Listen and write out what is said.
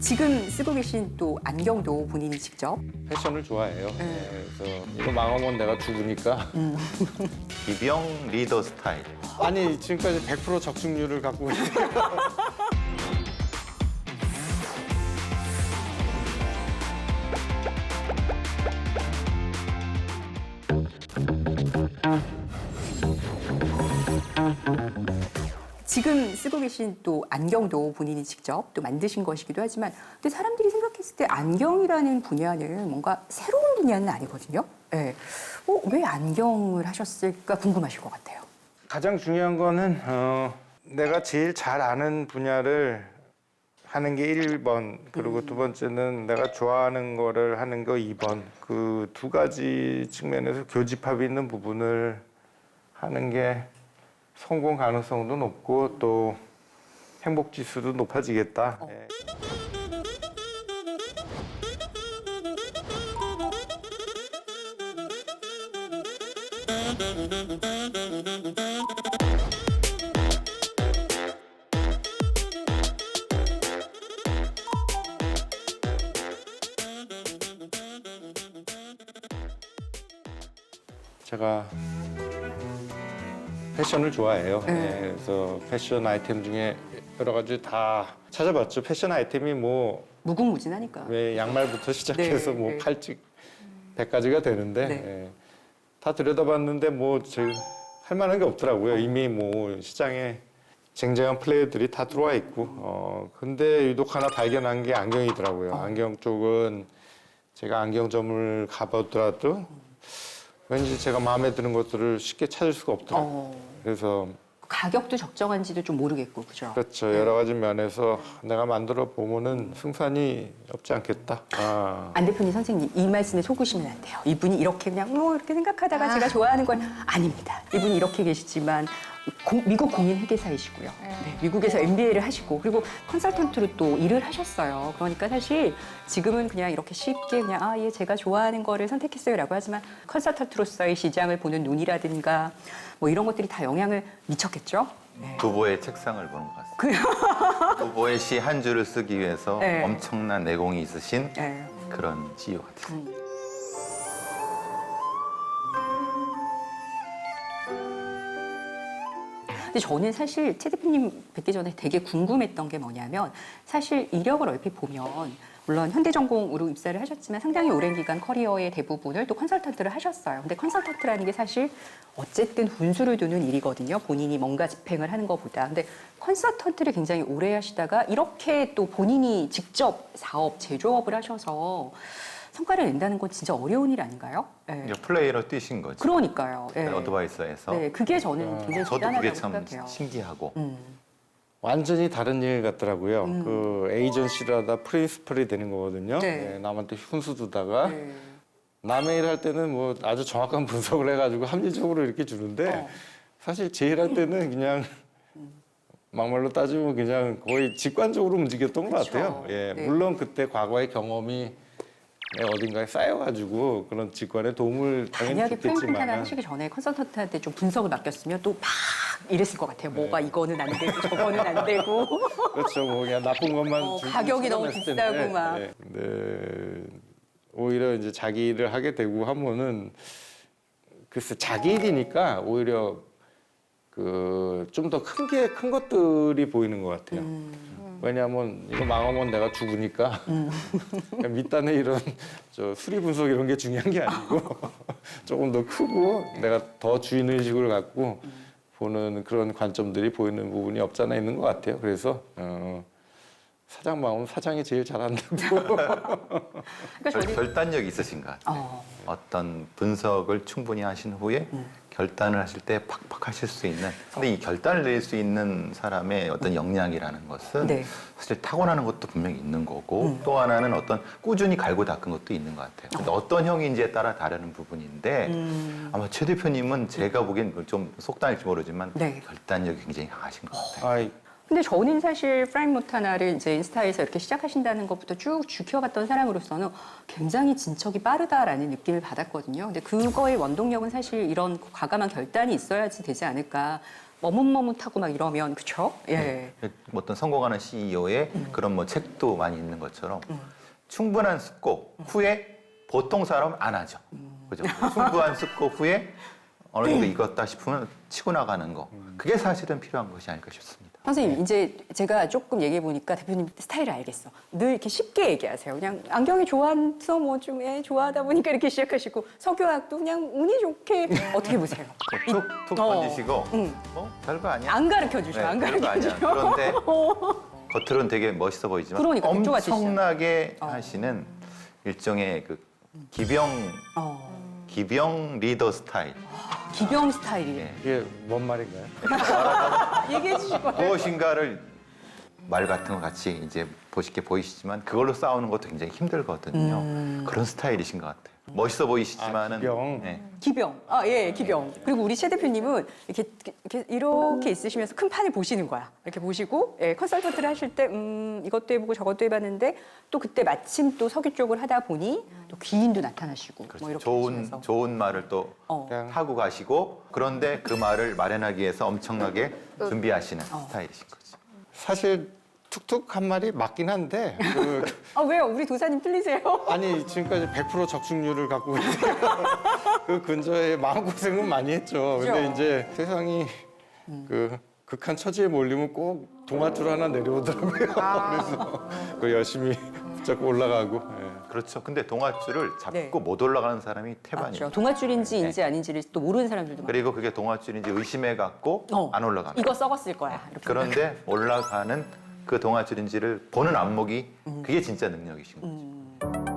지금 쓰고 계신 또 안경도 본인이 직접 패션을 좋아해요. 네, 그래서 이거 망하면 내가 죽으니까. 기병 리더 스타일. 아니 지금까지 100% 적중률을 갖고 있어 지금 쓰고 계신 또 안경도 본인이 직접 또 만드신 것이기도 하지만 근데 사람들이 생각했을 때 안경이라는 분야는 뭔가 새로운 분야는 아니거든요. 예. 어, 왜 안경을 하셨을까 궁금하실 것 같아요. 가장 중요한 거는 어, 내가 제일 잘 아는 분야를 하는 게 1번 그리고 두 번째는 내가 좋아하는 거를 하는 거 2번 그 두 가지 측면에서 교집합이 있는 부분을 하는 게 성공 가능성도 높고 또 행복 지수도 높아지겠다. 예. 제가 패션을 좋아해요. 네. 예, 그래서 패션 아이템 중에 여러 가지 다 찾아봤죠. 패션 아이템이 뭐왜 무궁무진하니까. 양말부터 시작해서 네, 뭐 네. 팔찌 100가지가 되는데 네. 예, 다 들여다봤는데 뭐제할 만한 게 없더라고요. 이미 뭐 시장에 쟁쟁한 플레이들이 다 들어와 있고 어 근데 유독 하나 발견한 게 안경이더라고요. 안경 쪽은 제가 안경점을 가보더라도 왠지 제가 마음에 드는 것들을 쉽게 찾을 수가 없더라고요. 어, 그래서 가격도 적정한지도 좀 모르겠고 그죠. 그렇죠. 여러 가지 면에서 내가 만들어 보면은 승산이 없지 않겠다. 아. 안 대표님 선생님 이 말씀에 속으시면 안 돼요. 이분이 이렇게 그냥 뭐 이렇게 생각하다가 제가 좋아하는 건 아닙니다. 이분이 이렇게 계시지만 공- 미국 공인 회계사이시고요. 네, 미국에서 MBA를 하시고 그리고 컨설턴트로 또 일을 하셨어요. 그러니까 사실 지금은 그냥 이렇게 쉽게 그냥 아, 예, 제가 좋아하는 거를 선택했어요라고 하지만 컨설턴트로서의 시장을 보는 눈이라든가 뭐 이런 것들이 다 영향을 미쳤겠죠. 네. 두보의 책상을 보는 것 같습니다. 두보의 시 한 줄을 쓰기 위해서 네. 엄청난 내공이 있으신 네. 그런 CEO 같아요. 근데 저는 사실 최 대표님 뵙기 전에 되게 궁금했던 게 뭐냐면 사실 이력을 얼핏 보면 물론 현대전공으로 입사를 하셨지만 상당히 오랜 기간 커리어의 대부분을 또 컨설턴트를 하셨어요. 근데 컨설턴트라는 게 사실 어쨌든 훈수를 두는 일이거든요. 본인이 뭔가 집행을 하는 것보다. 근데 컨설턴트를 굉장히 오래 하시다가 이렇게 또 본인이 직접 사업, 제조업을 하셔서 성과를 낸다는 건 진짜 어려운 일 아닌가요? 네. 이제 플레이로 뛰신 거죠. 그러니까요. 네. 어드바이서에서 네, 그게 저는 굉장히 저도 대단하다고 그게 참 생각해요. 신기하고 음. 완전히 다른 일 같더라고요. 음. 그 에이전시를 하다 프린스플이 되는 거거든요. 네. 네, 남한테 훈수 두다가 네. 남의 일 할 때는 뭐 아주 정확한 분석을 해가지고 합리적으로 이렇게 주는데 어. 사실 제 일 할 때는 그냥 막말로 따지면 그냥 거의 직관적으로 움직였던 것 그쵸. 같아요. 예, 네. 물론 그때 과거의 경험이 내 어딘가에 쌓여가지고 그런 직관에 도움을 당연히 만약에 프레임 하시기 전에 컨설턴트한테 좀 분석을 맡겼으면 또 막 이랬을 것 같아요. 뭐가 이거는 안 되고 저거는 안 되고. 그렇죠. 뭐 그냥 나쁜 것만 어, 줄줄 가격이 너무 찾아냈을 비싸고 막. 네. 근데 오히려 이제 자기 일을 하게 되고 하면은 글쎄 자기 일이니까 오히려 그 좀 더 큰 게 큰 것들이 보이는 것 같아요. 음. 왜냐하면 이거 망하면 내가 죽으니까 그냥 밑단에 이런 저 수리 분석 이런 게 중요한 게 아니고 조금 더 크고 내가 더 주인 의식을 갖고 보는 그런 관점들이 보이는 부분이 없잖아 있는 것 같아요. 그래서 어, 사장 마음 사장이 제일 잘한다고. 그러니까 결, 저는 결단력 이 있으신 것 같아요. 어, 어떤 분석을 충분히 하신 후에 음. 결단을 하실 때 팍팍 하실 수 있는 근데 이 결단을 낼수 있는 사람의 어떤 역량이라는 것은 네. 사실 타고나는 것도 분명히 있는 거고 음. 또 하나는 어떤 꾸준히 갈고 닦은 것도 있는 것 같아요. 근데 어떤 형인지에 따라 다르는 부분인데 음. 아마 최 대표님은 제가 보기엔 좀 속단일지 모르지만 네. 결단력이 굉장히 강하신 것 같아요. 아이, 근데 저는 사실 프라임 모타나를 이제 인스타에서 이렇게 시작하신다는 것부터 쭉 지켜봤던 사람으로서는 굉장히 진척이 빠르다라는 느낌을 받았거든요. 근데 그거의 원동력은 사실 이런 과감한 결단이 있어야지 되지 않을까. 머뭇머뭇하고 막 이러면 그쵸? 예. 어떤 성공하는 CEO의 그런 뭐 책도 많이 있는 것처럼 충분한 습고 후에 보통 사람은 안 하죠. 그죠? 충분한 습고 후에 어느 정도 익었다 싶으면 치고 나가는 거. 그게 사실은 필요한 것이 아닐까 싶습니다. 선생님 이제 제가 조금 얘기해 보니까 대표님 스타일을 알겠어. 늘 이렇게 쉽게 얘기하세요. 그냥 안경이 좋아서 뭐 좀 예, 좋아하다 보니까 이렇게 시작하시고 석유학도 그냥 운이 좋게 어떻게 보세요? 뭐 툭툭 어. 던지시고 응. 어? 별거 아니야. 안 가르쳐 주셔. 네, 안 별거 가르쳐 아니야. 주셔. 그런데 겉으로는 되게 멋있어 보이지만 그러니까 백조 같으시죠. 엄청나게 어. 하시는 일종의 그 기병 어, 기병 리더 스타일. 기병 스타일이에요. 예. 이게 뭔 말인가요? 얘기해 주실 거예요. 무엇인가를 말 같은 거 같이 이제 보시게 보이시지만 그걸로 싸우는 것도 굉장히 힘들거든요. 음. 그런 스타일이신 것 같아요. 멋있어 보이시지만은 아, 기병. 예. 기병. 아, 예, 기병. 그리고 우리 최 대표님은 이렇게, 이렇게, 이렇게 있으시면서 큰 판을 보시는 거야. 이렇게 보시고, 예, 컨설턴트를 하실 때, 음, 이것도 해보고 저것도 해봤는데, 또 그때 마침 또 석유 쪽을 하다 보니, 또 귀인도 나타나시고, 그렇죠. 뭐 이렇게 좋은 하시면서. 좋은 말을 또 어. 하고 가시고 그런데 그 말을 마련하기 위해서 엄청나게 준비하시는 어. 스타일이신 거죠. 사실 툭툭 한 말이 맞긴 한데 그 아, 왜요? 우리 도사님 틀리세요? 아니 지금까지 100% 적중률을 갖고 있는데 그 근처에 마음고생은 많이 했죠. 근데 그죠? 이제 세상이 그 극한 처지에 몰리면 꼭 동아줄 하나 내려오더라고요. 그래서 그 열심히 붙잡고 올라가고. 예. 그렇죠. 근데 동아줄을 잡고 네. 못 올라가는 사람이 태반이에요. 동아줄인지 인지 네. 아닌지를 또 모르는 사람들도 많아요. 그리고 그게 동아줄인지 의심해 갖고 어, 안 올라갑니다. 이거 썩었을 거야. 이렇게. 그런데 올라가는 그 동아줄인지를 보는 안목이 그게 진짜 능력이신 거죠. 음.